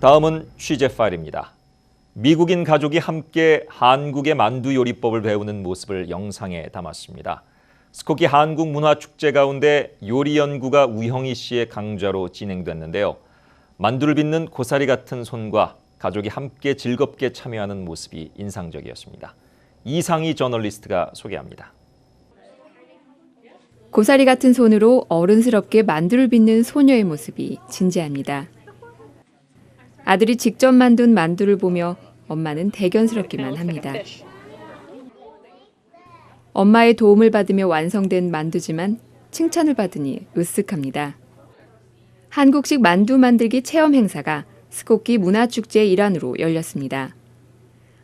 다음은 취재 파일입니다. 미국인 가족이 함께 한국의 만두 요리법을 배우는 모습을 영상에 담았습니다. 스코키 한국 문화 축제 가운데 요리 연구가 우형희 씨의 강좌로 진행됐는데요. 만두를 빚는 고사리 같은 손과 가족이 함께 즐겁게 참여하는 모습이 인상적이었습니다. 이상희 저널리스트가 소개합니다. 고사리 같은 손으로 어른스럽게 만두를 빚는 소녀의 모습이 진지합니다. 아들이 직접 만든 만두를 보며 엄마는 대견스럽기만 합니다. 엄마의 도움을 받으며 완성된 만두지만 칭찬을 받으니 으쓱합니다. 한국식 만두 만들기 체험 행사가 스코키 문화축제의 일환으로 열렸습니다.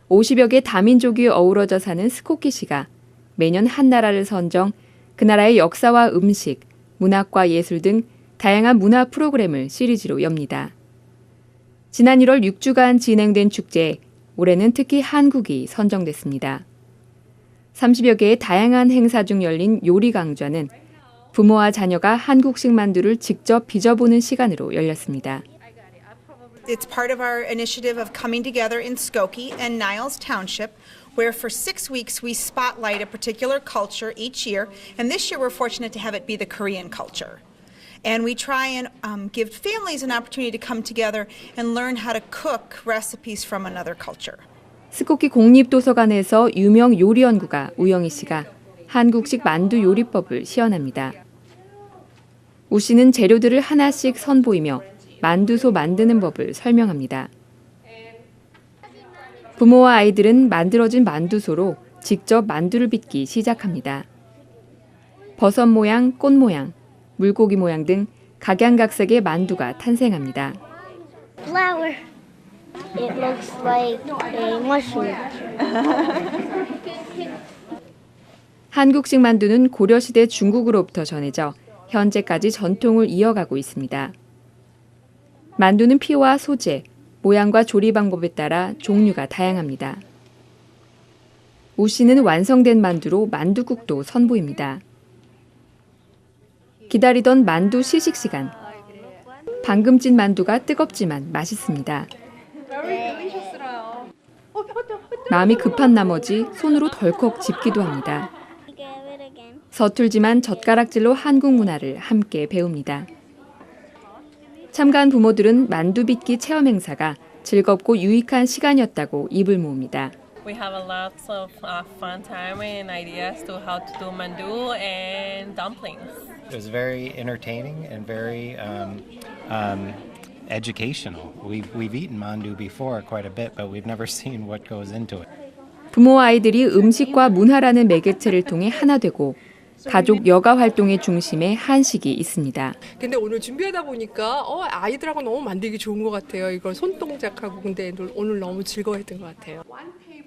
50여 개 다민족이 어우러져 사는 스코키시가 매년 한 나라를 선정 그 나라의 역사와 음식, 문학과 예술 등 다양한 문화 프로그램을 시리즈로 엽니다. 지난 1월 6주간 진행된 축제에 올해는 특히 한국이 선정됐습니다. 30여 개의 다양한 행사 중 열린 요리 강좌는 부모와 자녀가 한국식 만두를 직접 빚어보는 시간으로 열렸습니다. It's part of our initiative of coming together in Skokie and Niles Township, where for six weeks we spotlight a particular culture each year. And this year we're fortunate to have it be the Korean culture. And we try and um, give families an opportunity to come together and learn how to cook recipes from another culture. 스코키 공립도서관에서 유명 요리 연구가 우영희 씨가 한국식 만두 요리법을 시연합니다. 우 씨는 재료들을 하나씩 선보이며 만두소 만드는 법을 설명합니다. 부모와 아이들은 만들어진 만두소로 직접 만두를 빚기 시작합니다. 버섯 모양, 꽃 모양, 물고기 모양 등 각양각색의 만두가 탄생합니다. flower. It looks like a mushroom. 한국식 만두는 고려시대 중국으로부터 전해져 현재까지 전통을 이어가고 있습니다. 만두는 피와 소재, 모양과 조리 방법에 따라 종류가 다양합니다. 우 씨는 완성된 만두로 만두국도 선보입니다. 기다리던 만두 시식 시간. 방금 찐 만두가 뜨겁지만 맛있습니다. 마음이 급한 나머지 손으로 덜컥 집기도 합니다. 서툴지만 젓가락질로 한국 문화를 함께 배웁니다. 참가한 부모들은 만두 빚기 체험 행사가 즐겁고 유익한 시간이었다고 입을 모읍니다. We have a lots of uh, fun time and ideas to how to do mandu and dumplings. It was very entertaining and very um, um, educational. We've, we've eaten mandu before quite a bit, but we've never seen what goes into it. 부모와 아이들이 음식과 문화라는 매개체를 통해 하나 되고 가족 여가 활동의 중심에 한식이 있습니다. 근데 오늘 준비하다 보니까 어, 아이들하고 너무 만들기 좋은 것 같아요. 이걸 손동작하고 근데 오늘 너무 즐거워했던 것 같아요.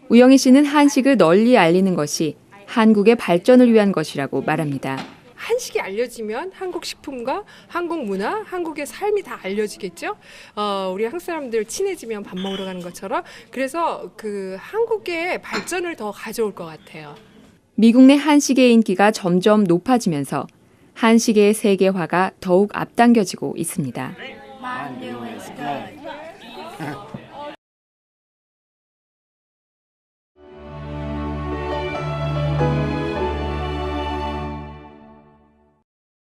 우영희 씨는 한식을 널리 알리는 것이 한국의 발전을 위한 것이라고 말합니다. 한식이 알려지면 한국 식품과 한국 문화, 한국의 삶이 다 알려지겠죠. 어, 우리 한국 사람들 친해지면 밥 먹으러 가는 것처럼 그래서 그 한국의 발전을 더 가져올 것 같아요. 미국 내 한식의 인기가 점점 높아지면서 한식의 세계화가 더욱 앞당겨지고 있습니다. Good.